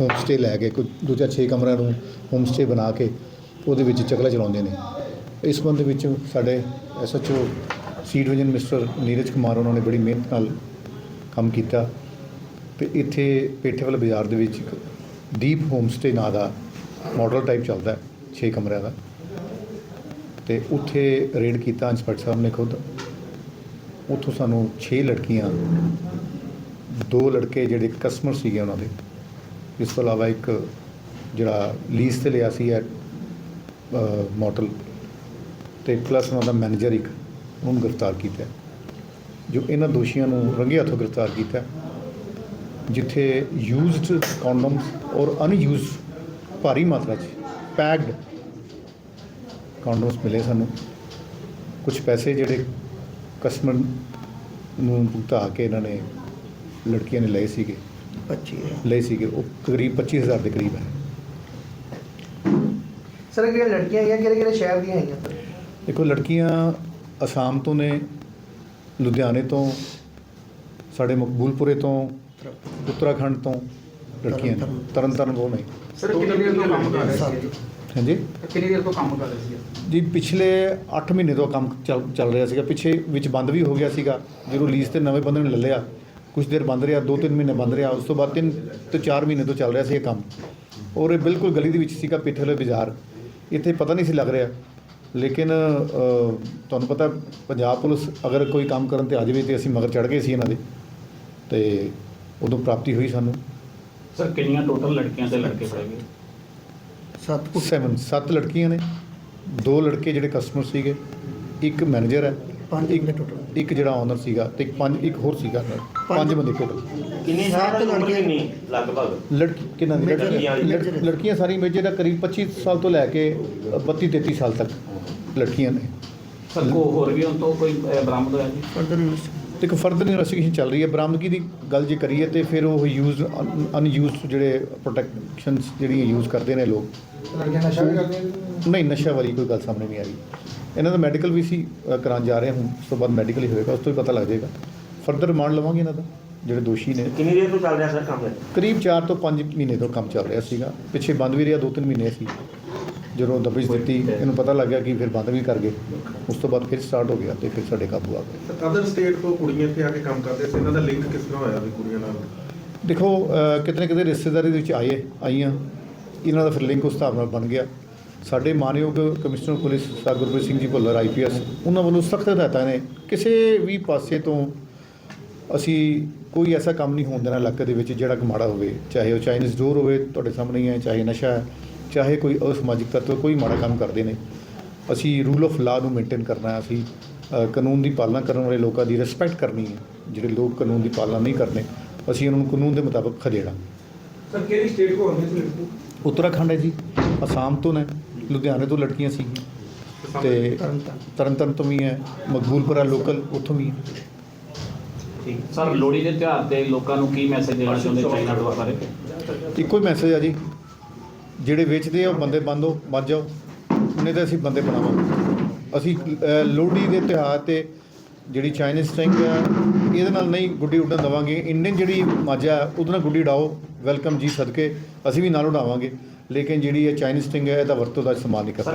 Home stay ਲੈ ਕੇ, ਕੋਈ ਦੂਜਾ 6 ਕਮਰਿਆਂ ਨੂੰ ਹੋਮ ਸਟੇ ਬਣਾ ਕੇ ਉਹਦੇ ਵਿੱਚ ਚਕਲਾ ਚਲਾਉਂਦੇ ਨੇ। ਇਸ ਸੰਬੰਧ ਵਿੱਚ ਸਾਡੇ SHO C division mister Neeraj Kumar ਉਹਨਾਂ ਨੇ ਬੜੀ ਮਿਹਨਤ ਨਾਲ ਕੰਮ ਕੀਤਾ ਤੇ ਇੱਥੇ ਪੇਠੇ ਬਾਜ਼ਾਰ ਦੇ ਵਿੱਚ ਇੱਕ ਦੀਪ ਹੋਮ ਸਟੇ ਨਾਂ ਦਾ ਮਾਡਲ ਟਾਈਪ ਚੱਲਦਾ 6 ਕਮਰਿਆਂ ਦਾ। ਤੇ ਉੱਥੇ ਰੇਡ ਕੀਤਾ ਇੰਸਪੈਕਟਰ ਸਾਹਿਬ ਨੇ ਖੁਦ। ਉੱਥੋਂ ਸਾਨੂੰ 6 ਲੜਕੀਆਂ, ਦੋ ਲੜਕੇ ਜਿਹੜੇ ਕਸਟਮਰ ਸੀਗੇ ਉਹਨਾਂ ਦੇ। ਇਸ ਤੋਂ ਇਲਾਵਾ ਇੱਕ ਜਿਹੜਾ ਲੀਜ਼ ਤੇ ਲਿਆ ਸੀ ਹੈ ਮੋਟਲ ਤੇ ਪਲੱਸ ਉਹਨਾਂ ਦਾ ਮੈਨੇਜਰ ਇੱਕ, ਉਹਨੂੰ ਗ੍ਰਿਫਤਾਰ ਕੀਤਾ ਜੋ ਇਹਨਾਂ ਦੋਸ਼ੀਆਂ ਨੂੰ ਰੰਗੇ ਹੱਥੋਂ ਗ੍ਰਿਫਤਾਰ ਕੀਤਾ ਜਿੱਥੇ ਯੂਜ਼ਡ ਕੰਡੋਮਸ ਔਰ ਅਨਯੂਜ਼ਡ ਭਾਰੀ ਮਾਤਰਾ 'ਚ ਪੈਕਡ ਕੰਡੋਮਸ ਮਿਲੇ ਸਾਨੂੰ ਕੁਝ ਪੈਸੇ ਜਿਹੜੇ ਕਸਟਮਰ ਨੂੰ ਭੁਗਤਾ ਕੇ ਇਹਨਾਂ ਨੇ ਲੜਕੀਆਂ ਨੇ ਲਏ ਸੀਗੇ। 25 ਹੈ ਲਏ ਸੀਗੇ ਉਹ ਕਰੀਬ 25000 ਦੇ ਕਰੀਬ ਹੈ। ਸਰ ਇਹ ਜਿਹੜੀਆਂ ਲੜਕੀਆਂ ਹੈਗੀਆਂ ਕਿਹੜੇ ਕਿਹੜੇ ਸ਼ਹਿਰ ਦੀਆਂ ਹੈਗੀਆਂ? ਦੇਖੋ ਲੜਕੀਆਂ ਅਸਾਮ ਤੋਂ ਨੇ ਲੁਧਿਆਣੇ ਤੋਂ ਸਾਡੇ ਮਕਬੂਲਪੁਰੇ ਤੋਂ ਉੱਤਰਾਖੰਡ ਤੋਂ ਲੜਕੀਆਂ ਨੇ ਤਰਨ ਤਾਰਨ ਤੋਂ ਨਹੀਂ। ਸਰ ਕਿੰਨੀ ਦੇਰ ਤੋਂ ਕੰਮ ਕਰ ਰਹੇ ਸੀ? ਹਾਂਜੀ? ਕਿੰਨੀ ਦੇਰ ਤੋਂ ਕੰਮ ਕਰ ਰਹੇ ਸੀ? ਜੀ ਪਿਛਲੇ 8 ਮਹੀਨੇ ਤੋਂ ਕੰਮ ਚੱਲ ਚੱਲ ਰਿਹਾ ਸੀਗਾ। ਪਿੱਛੇ ਵਿੱਚ ਬੰਦ ਵੀ ਹੋ ਗਿਆ ਸੀਗਾ। ਜਦੋਂ ਲੀਜ਼ ਤੇ ਨਵੇਂ ਬੰਦੇ ਨੇ ਲੈ ਲਿਆ ਕੁਝ ਦੇਰ ਬੰਦ ਰਿਹਾ 2-3 ਮਹੀਨੇ ਬੰਦ ਰਿਹਾ ਉਸ ਤੋਂ ਬਾਅਦ 3 ਤੋਂ 4 ਮਹੀਨੇ ਤੋਂ ਚੱਲ ਰਿਹਾ ਸੀ ਇਹ ਕੰਮ। ਔਰ ਇਹ ਬਿਲਕੁਲ ਗਲੀ ਦੇ ਵਿੱਚ ਸੀਗਾ ਪਿੱਠੇ ਵਾਲੇ ਬਾਜ਼ਾਰ। ਇੱਥੇ ਪਤਾ ਨਹੀਂ ਸੀ ਲੱਗ ਰਿਹਾ। ਲੇਕਿਨ ਤੁਹਾਨੂੰ ਪਤਾ ਪੰਜਾਬ ਪੁਲਿਸ ਅਗਰ ਕੋਈ ਕੰਮ ਕਰਨ ਤੇ ਆ ਜਾਵੇ ਤੇ ਅਸੀਂ ਮਗਰ ਚੜ ਗਏ ਸੀ ਇਹਨਾਂ ਦੇ। ਤੇ ਉਦੋਂ ਪ੍ਰਾਪਤੀ ਹੋਈ ਸਾਨੂੰ। ਸਰ ਕਿੰਨੀਆਂ ਟੋਟਲ ਲੜਕੀਆਂ ਤੇ ਲੜਕੇ ਫੜੇ ਗਏ? ਸੱਤ 7 ਸੱਤ ਲੜਕੀਆਂ ਨੇ। ਦੋ ਲੜਕੇ ਜਿਹੜੇ ਕਸਟਮਰ ਸੀਗੇ ਇੱਕ ਮੈਨੇਜਰ ਹੈ। ਪੰਜ ਇੱਕ- ਬੰਦੇ total। ਇੱਕ ਜਿਹੜਾ ਓਨਰ ਸੀਗਾ ਤੇ ਇੱਕ ਪੰਜ ਇੱਕ ਹੋਰ ਸੀਗਾ ਨਾਲ। ਪੰਜ ਬੰਦੇ ਟੋਟਲ ਕਿੰਨੀ ਸਾਲ ਦੀ ਉਮਰ ਕਿੰਨੀ? ਲਗਭਗ? ਲੜਕੀ ਕਿੰਨਾਂ ਦੀ? ਮੇਜਰ- ਲੜਕੀਆਂ ਲੜਕੀਆਂ ਸਾਰੀ ਮੇਜਰ ਦਾ ਕਰੀਬ 25 ਸਾਲ ਤੋਂ ਲੈ ਕੇ 32 33 ਸਾਲ ਤੱਕ ਲੜਕੀਆਂ ਨੇ। ਸਰ ਕੋ ਹੋਰ ਵੀ ਉਹਨਾਂ ਤੋਂ ਕੋਈ ਅਹ, ਬਰਾਮਦ ਹੋਇਆ ਜੀ? ਫਰਦਰ ਯੂਨੀਵਰਸਿਟੀ ਤੇ ਇੱਕ ਫਰਦਰ ਇਨਵੈਸਟੀਗੇਸ਼ਨ ਚੱਲ ਰਹੀ ਹੈ। ਬਰਾਮਦਗੀ ਦੀ ਗੱਲ ਜੇ ਕਰੀਏ ਤੇ ਫਿਰ ਉਹ ਯੂਜ਼ ਅਨਯੂਜ਼ਡ ਜਿਹੜੇ ਪ੍ਰੋਟੈਕਸ਼ਨਸ ਜਿਹੜੀਆਂ ਯੂਜ਼ ਕਰਦੇ ਨੇ ਲੋਕ। ਲੜਕੀਆਂ ਨਸ਼ਾ ਵੀ ਕਰਦੀਆਂ ਨਹੀਂ ਨਸ਼ਾ ਵਾਲੀ ਕੋਈ ਗੱਲ ਸਾਹਮਣੇ ਨਹੀਂ ਆਈ ਇਹਨਾਂ ਦਾ ਮੈਡੀਕਲ ਵੀ ਸੀ ਕਰਾਉਣ ਜਾ ਰਹੇ ਹੁਣ ਉਸ ਤੋਂ ਬਾਅਦ ਮੈਡੀਕਲ ਹੀ ਹੋਏਗਾ ਉਸ ਤੋਂ ਹੀ ਪਤਾ ਲੱਗ ਜਾਏਗਾ। ਫਰਦਰ ਰਿਮਾਂਡ ਲਵਾਂਗੇ ਇਹਨਾਂ ਦਾ ਜਿਹੜੇ ਦੋਸ਼ੀ ਨੇ। ਕਿੰਨੀ ਦੇਰ ਤੋਂ ਚੱਲ ਰਿਹਾ ਸਰ ਕੰਮ ਇਹ? ਕਰੀਬ 4 ਤੋਂ 5 ਮਹੀਨੇ ਤੋਂ ਕੰਮ ਚੱਲ ਰਿਹਾ ਸੀਗਾ। ਪਿੱਛੇ ਬੰਦ ਵੀ ਰਿਹਾ 2-3 ਮਹੀਨੇ ਸੀ। ਜਦੋਂ ਦਬਿਸ਼ ਦਿੱਤੀ ਇਹਨੂੰ ਪਤਾ ਲੱਗ ਗਿਆ ਕਿ ਫਿਰ ਬੰਦ ਵੀ ਕਰ ਗਏ। ਉਸ ਤੋਂ ਬਾਅਦ ਫਿਰ ਸਟਾਰਟ ਹੋ ਗਿਆ ਤੇ ਫਿਰ ਸਾਡੇ ਕਾਬੂ ਆ ਗਏ। ਅਦਰ ਸਟੇਟ ਤੋਂ ਕੁੜੀਆਂ ਇੱਥੇ ਆ ਕੇ ਕੰਮ ਕਰਦੇ ਸੀ। ਇਹਨਾਂ ਦਾ ਲਿੰਕ ਕਿਸ ਤਰ੍ਹਾਂ ਹੋਇਆ ਵੀ ਕੁੜੀਆਂ ਨਾਲ? ਦੇਖੋ ਅ, ਕਿਤੇ ਨਾ ਕਿਤੇ ਰਿਸ਼ਤੇਦਾਰੀ ਦੇ ਵਿੱਚ ਆਏ ਆਈਆਂ। ਇਹਨਾਂ ਦਾ ਫਿਰ ਲਿੰਕ ਉਸ ਹਿਸਾਬ ਨਾਲ ਬਣ ਗਿਆ। ਸਾਡੇ ਮਾਨਯੋਗ commissioner police sir Gurpreet Singh ji Bhullar IPS ਉਹਨਾਂ ਵੱਲੋਂ ਸਖਤ ਹਦਾਇਤਾਂ ਨੇ। ਕਿਸੇ ਵੀ ਪਾਸੇ ਤੋਂ ਅਸੀਂ ਕੋਈ ਐਸਾ ਕੰਮ ਨਹੀਂ ਹੋਣ ਦੇਣਾ ਇਲਾਕੇ ਦੇ ਵਿੱਚ ਜਿਹੜਾ ਕਿ ਮਾੜਾ ਹੋਵੇ। ਚਾਹੇ ਉਹ ਚਾਈਨੀਜ਼ ਡੋਰ ਹੋਵੇ ਤੁਹਾਡੇ ਸਾਹਮਣੇ ਹੀ ਹੈ ਚਾਹੇ ਨਸ਼ਾ ਹੈ ਚਾਹੇ ਕੋਈ ਅਸਮਾਜਿਕ ਤੱਤਵ ਕੋਈ ਮਾੜਾ ਕੰਮ ਕਰਦੇ ਨੇ। ਅਸੀਂ ਰੂਲ ਆਫ ਲਾ ਨੂੰ ਮੇਨਟੇਨ ਕਰਨਾ ਹੈ ਅਸੀਂ ਕਾਨੂੰਨ ਦੀ ਪਾਲਣਾ ਕਰਨ ਵਾਲੇ ਲੋਕਾਂ ਦੀ ਰਿਸਪੈਕਟ ਕਰਨੀ ਹੈ ਜਿਹੜੇ ਲੋਕ ਕਾਨੂੰਨ ਦੀ ਪਾਲਣਾ ਨਹੀਂ ਕਰਦੇ ਅਸੀਂ ਉਹਨਾਂ ਨੂੰ ਕਾਨੂੰਨ ਦੇ ਮੁਤਾਬਕ ਖਦੇੜਾ ਸਰ ਕਿਹੜੀ ਸਟੇਟ ਕੋ ਆਉਂਦੀ ਸੀ? ਉੱਤਰਾਖੰਡ ਹੈ ਜੀ ਅਸਾਮ ਤੋਂ ਨੇ। ਲੁਧਿਆਣੇ ਤੋਂ ਲੜਕੀਆਂ ਸੀ। ਤੇ। ਤਰਨਤਾਰਨ ਤੋਂ ਵੀ ਹੈ ਮਕਬੂਲਪੁਰਾ ਲੋਕਲ ਉੱਥੋਂ ਵੀ ਹੈ। ਸਰ ਲੋਹੜੀ ਦੇ ਤਿਉਹਾਰ ਤੇ ਲੋਕਾਂ ਨੂੰ ਕੀ ਮੈਸੇਜ ਦੇਣਾ ਚਾਹੁੰਦੇ ਚਾਈਨਾ ਡੋਰ ਬਾਰੇ? ਇੱਕੋ ਹੀ ਮੈਸੇਜ ਆ ਜੀ। ਜਿਹੜੇ ਵੇਚਦੇ ਆ ਉਹ ਬੰਦੇ ਬੰਦੋ ਵੱਜ ਜਾਓ। ਨਹੀਂ ਤਾਂ ਅਸੀਂ ਬੰਦੇ ਬਣਾਵਾਂਗੇ। ਅਸੀਂ ਲੋਹੜੀ ਦੇ ਤਿਉਹਾਰ ਤੇ ਜਿਹੜੀ ਚਾਈਨੀਜ਼ ਸਟਿੰਗ ਆ ਇਹਦੇ ਨਾਲ ਨਹੀਂ ਗੁੱਡੀ ਉੱਡਣ ਦਵਾਂਗੇ। ਇੰਡੀਅਨ ਜਿਹੜੀ ਮਾਜਾ ਹੈ, ਉਹਦੇ ਨਾਲ ਗੁੱਡੀ ਉਡਾਓ। ਵੈਲਕਮ ਜੀ ਸਦਕੇ। ਅਸੀਂ ਵੀ ਨਾਲ ਉਡਾਵਾਂਗੇ। ਲੇਕਿਨ ਜਿਹੜੀ ਇਹ ਚਾਈਨੀਜ਼ ਸਟਿੰਗ ਹੈ ਇਹਦਾ ਵਰਤੋਂ ਦਾ ਇਸਤੇਮਾਲ ਨਹੀਂ ਕਰਨਾ